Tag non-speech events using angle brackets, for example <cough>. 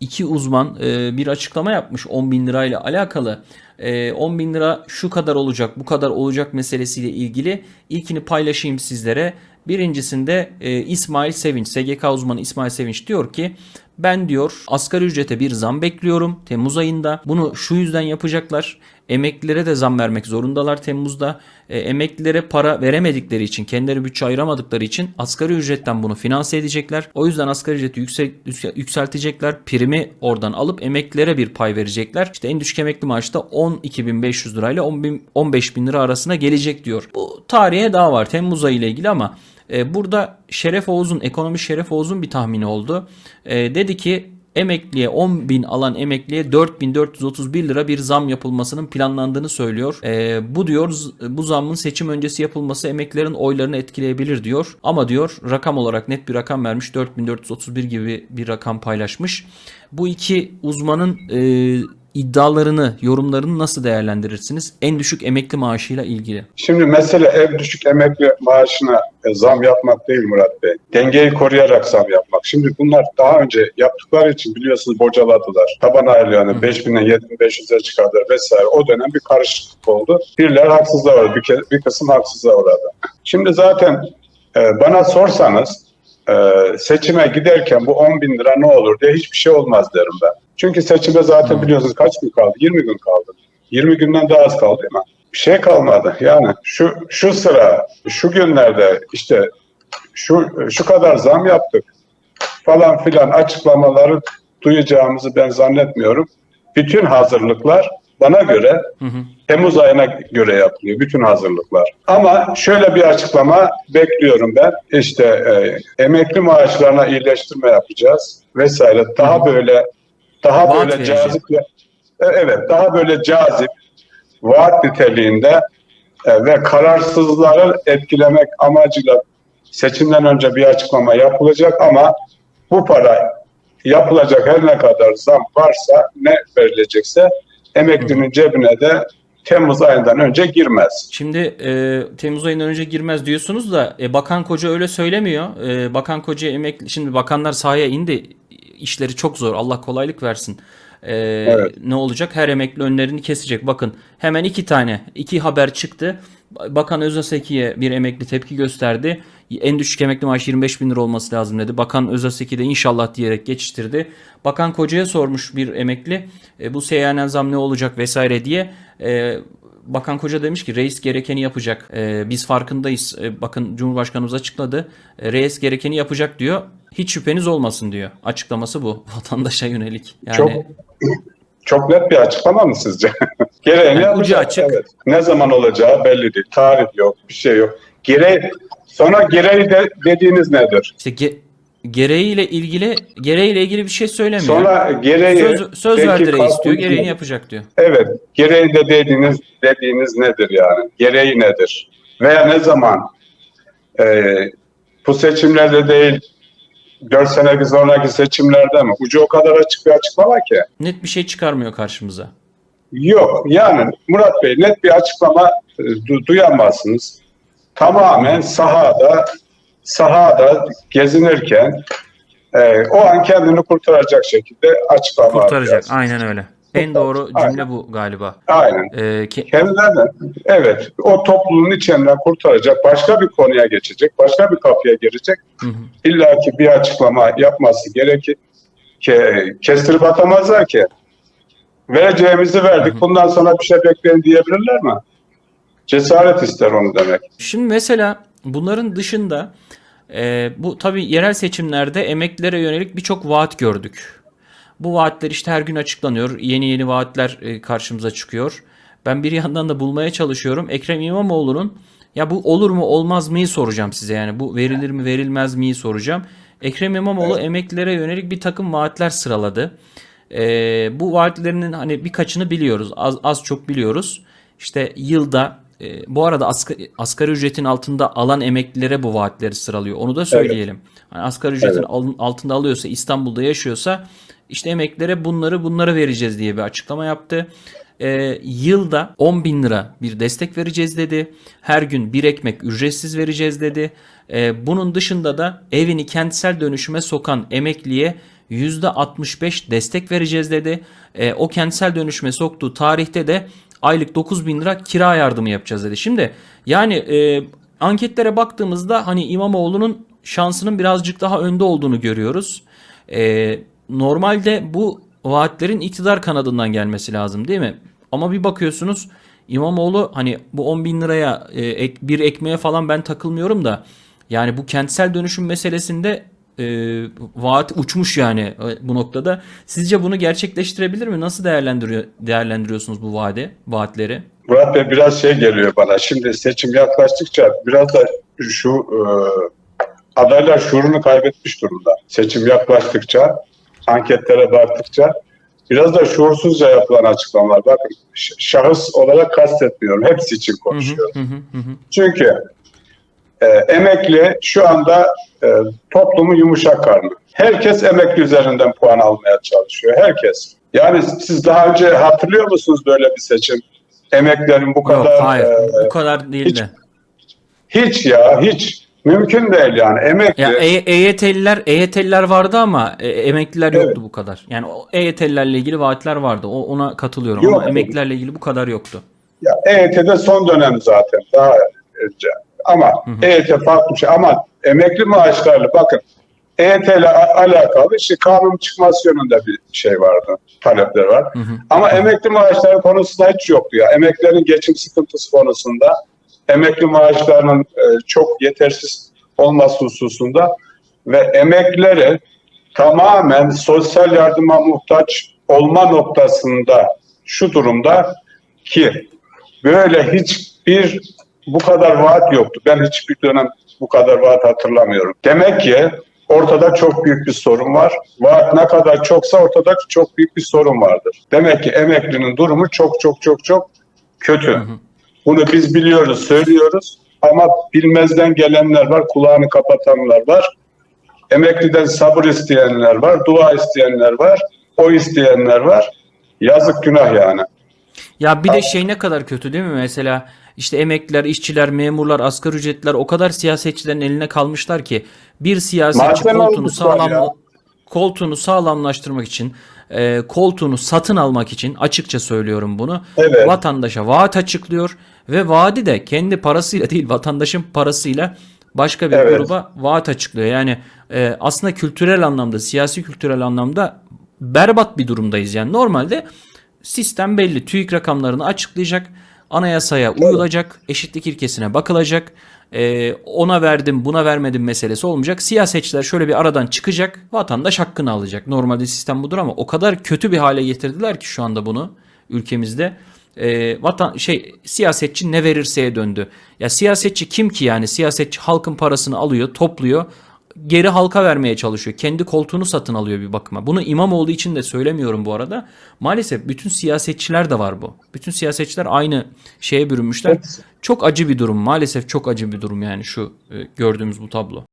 iki uzman e, bir açıklama yapmış 10 bin lirayla alakalı. E, 10 bin lira şu kadar olacak bu kadar olacak meselesiyle ilgili ilkini paylaşayım sizlere. Birincisinde e, İsmail Sevinç, SGK uzmanı İsmail Sevinç diyor ki ben diyor asgari ücrete bir zam bekliyorum Temmuz ayında. Bunu şu yüzden yapacaklar. Emeklilere de zam vermek zorundalar Temmuz'da. E, emeklilere para veremedikleri için, kendileri bütçe ayıramadıkları için asgari ücretten bunu finanse edecekler. O yüzden asgari ücreti yüksek, yükseltecekler. Primi oradan alıp emeklilere bir pay verecekler. İşte en düşük emekli maaşı da 12.500 lirayla 10.000 15.000 lira arasına gelecek diyor. Bu tarihe daha var Temmuz ayı ile ilgili ama e, burada Şeref Oğuz'un, ekonomi Şeref Oğuz'un bir tahmini oldu. E, dedi ki emekliye 10 bin alan emekliye 4431 lira bir zam yapılmasının planlandığını söylüyor. E, bu diyor bu zammın seçim öncesi yapılması emeklilerin oylarını etkileyebilir diyor. Ama diyor rakam olarak net bir rakam vermiş 4431 gibi bir rakam paylaşmış. Bu iki uzmanın e, iddialarını, yorumlarını nasıl değerlendirirsiniz? En düşük emekli maaşıyla ilgili. Şimdi mesele ev düşük emekli maaşına e, zam yapmak değil Murat Bey. Dengeyi koruyarak zam yapmak. Şimdi bunlar daha önce yaptıkları için biliyorsunuz bocaladılar. Taban aylığını 5000'den 7500'e çıkardılar vesaire. O dönem bir karışıklık oldu. Birileri haksızlığa uğradı. Bir, bir kısım haksızlığa uğradı. Şimdi zaten e, bana sorsanız e, seçime giderken bu 10 bin lira ne olur diye hiçbir şey olmaz derim ben. Çünkü seçime zaten biliyorsunuz kaç gün kaldı? 20 gün kaldı. 20 günden daha az kaldı değil mi? Bir şey kalmadı. Yani şu şu sıra, şu günlerde işte şu şu kadar zam yaptık falan filan açıklamaları duyacağımızı ben zannetmiyorum. Bütün hazırlıklar bana göre Temmuz ayına göre yapılıyor bütün hazırlıklar. Ama şöyle bir açıklama bekliyorum ben. İşte e, emekli maaşlarına iyileştirme yapacağız vesaire. Daha böyle daha Vaat böyle verecek. cazip e, evet daha böyle cazip vaat niteliğinde e, ve kararsızları etkilemek amacıyla seçimden önce bir açıklama yapılacak ama bu para yapılacak her ne kadar zam varsa ne verilecekse emeklinin cebine de Temmuz ayından önce girmez. Şimdi e, Temmuz ayından önce girmez diyorsunuz da e, Bakan Koca öyle söylemiyor. E, Bakan Koca emekli şimdi bakanlar sahaya indi. İşleri çok zor. Allah kolaylık versin. E, Evet. Ne olacak? Her emekli önlerini kesecek. Bakın hemen iki tane iki haber çıktı. Bakan Özaseki'ye bir emekli tepki gösterdi. En düşük emekli maaşı 25 bin lira olması lazım dedi. Bakan Özaseki de inşallah diyerek geçiştirdi. Bakan Koca'ya sormuş bir emekli e, bu seyyanen zam ne olacak vesaire diye. E, Bakan Koca demiş ki reis gerekeni yapacak. E, biz farkındayız. E, bakın Cumhurbaşkanımız açıkladı. E, reis gerekeni yapacak diyor. Hiç şüpheniz olmasın diyor. Açıklaması bu. <laughs> Vatandaşa yönelik. Yani Çok çok net bir açıklama mı sizce? <laughs> Gereğini Yani ucu açık. Evet. Ne zaman olacağı belli değil. Tarih yok, bir şey yok. Gereği, sonra gereği de dediğiniz nedir? işte ge- gereğiyle ilgili gereğiyle ilgili bir şey söylemiyor. Sonra gereği söz söz belki verdi reis kalkın- diyor. Gereğini yapacak diyor. Evet, gereği de dediğiniz dediğiniz nedir yani? Gereği nedir? Veya ne zaman? Ee, bu seçimlerde değil, 4 sene sonraki seçimlerde mi? Ucu o kadar açık bir açıklama ki. Net bir şey çıkarmıyor karşımıza. Yok yani Murat Bey net bir açıklama e, du- duyamazsınız. Tamamen sahada sahada gezinirken e, o an kendini kurtaracak şekilde açıklama Kurtaracak. yapacağız. Aynen öyle. En doğru cümle bu galiba. Aynen. E, ke- Kendilerine evet o topluluğun içinden kurtaracak başka bir konuya geçecek, başka bir kapıya girecek. Hı hı. İlla ki bir açıklama yapması gerekir. Ke, kestirip atamazlar ki. Vereceğimizi verdik. Bundan sonra bir şey bekleyin diyebilirler mi? Cesaret ister onu demek. Şimdi mesela bunların dışında e, bu tabii yerel seçimlerde emeklilere yönelik birçok vaat gördük. Bu vaatler işte her gün açıklanıyor. Yeni yeni vaatler e, karşımıza çıkıyor. Ben bir yandan da bulmaya çalışıyorum. Ekrem İmamoğlu'nun ya bu olur mu olmaz mıyı soracağım size yani. Bu verilir mi verilmez miyi soracağım. Ekrem İmamoğlu emeklilere yönelik bir takım vaatler sıraladı. E, bu vaatlerinin hani birkaçını biliyoruz. Az, az çok biliyoruz. İşte yılda e, bu arada asgari, asgari ücretin altında alan emeklilere bu vaatleri sıralıyor. Onu da söyleyelim. Hani asgari ücretin Evet. al- altında alıyorsa İstanbul'da yaşıyorsa işte emeklilere bunları bunları vereceğiz diye bir açıklama yaptı. E, yılda 10 bin lira bir destek vereceğiz dedi. Her gün bir ekmek ücretsiz vereceğiz dedi. E, bunun dışında da evini kentsel dönüşüme sokan emekliye %65 destek vereceğiz dedi. E, o kentsel dönüşme soktuğu tarihte de aylık 9 bin lira kira yardımı yapacağız dedi. Şimdi yani e, anketlere baktığımızda hani İmamoğlu'nun şansının birazcık daha önde olduğunu görüyoruz. E, normalde bu vaatlerin iktidar kanadından gelmesi lazım değil mi? Ama bir bakıyorsunuz İmamoğlu hani bu 10 bin liraya e, bir ekmeğe falan ben takılmıyorum da yani bu kentsel dönüşüm meselesinde e, vaat uçmuş yani e, bu noktada. Sizce bunu gerçekleştirebilir mi? Nasıl değerlendiriyor değerlendiriyorsunuz bu vaade, vaatleri? Murat Bey biraz şey geliyor bana. Şimdi seçim yaklaştıkça biraz da şu e, adaylar şuurunu kaybetmiş durumda. Seçim yaklaştıkça, anketlere baktıkça biraz da şuursuzca yapılan açıklamalar. Bakın ş- şahıs olarak kastetmiyorum. Hepsi için konuşuyorum. Hı hı hı hı. Çünkü e, emekli şu anda e, toplumun yumuşak karnı. Herkes emekli üzerinden puan almaya çalışıyor. Herkes. Yani siz daha önce hatırlıyor musunuz böyle bir seçim? Emeklilerin bu Yok kadar hayır e, bu kadar değil hiç- de. hiç ya hiç mümkün değil yani emekli. Ya E- EYT'liler EYT'liler vardı ama e, emekliler yoktu Evet. bu kadar. Yani o EYT'lilerle ilgili vaatler vardı. O, ona katılıyorum Yok. ama emeklilerle ilgili bu kadar yoktu. Ya EYT'de son dönem zaten daha önce. Ama EYT farklı bir şey. Ama emekli maaşlarla bakın EYT ile alakalı işte kanun çıkması yönünde bir şey vardı. Talepler var. Ama emekli maaşları konusunda hiç yoktu ya. Emeklilerin geçim sıkıntısı konusunda emekli maaşlarının e, çok yetersiz olması hususunda ve emeklileri tamamen sosyal yardıma muhtaç olma noktasında şu durumda ki böyle hiçbir bu kadar vaat yoktu. Ben hiçbir dönem bu kadar vaat hatırlamıyorum. Demek ki ortada çok büyük bir sorun var. Vaat ne kadar çoksa ortada çok büyük bir sorun vardır. Demek ki emeklinin durumu çok çok çok çok kötü. Bunu biz biliyoruz, söylüyoruz ama bilmezden gelenler var, kulağını kapatanlar var. Emekliden sabır isteyenler var, dua isteyenler var, o isteyenler var. Yazık günah yani. Ya bir de şey ne kadar kötü değil mi? Mesela işte emekliler, işçiler, memurlar, asgari ücretliler o kadar siyasetçilerin eline kalmışlar ki bir siyasetçi Malzeme koltuğunu sağlam ya. koltuğunu sağlamlaştırmak için, e, koltuğunu satın almak için açıkça söylüyorum bunu. Evet. Vatandaşa vaat açıklıyor ve vaadi de kendi parasıyla değil vatandaşın parasıyla başka bir Evet. gruba vaat açıklıyor. Yani e, aslında kültürel anlamda, siyasi kültürel anlamda berbat bir durumdayız. Yani normalde sistem belli. TÜİK rakamlarını açıklayacak. Anayasaya uyulacak. Eşitlik ilkesine bakılacak. e, ona verdim buna vermedim meselesi olmayacak. Siyasetçiler şöyle bir aradan çıkacak. Vatandaş hakkını alacak. Normalde sistem budur ama o kadar kötü bir hale getirdiler ki şu anda bunu ülkemizde. E, vatan şey siyasetçi ne verirseye döndü. Ya siyasetçi kim ki yani? Siyasetçi halkın parasını alıyor, topluyor geri halka vermeye çalışıyor. Kendi koltuğunu satın alıyor bir bakıma. Bunu İmamoğlu için de söylemiyorum bu arada. Maalesef bütün siyasetçiler de var bu. Bütün siyasetçiler aynı şeye bürünmüşler. Evet. Çok acı bir durum. Maalesef çok acı bir durum yani şu e, gördüğümüz bu tablo.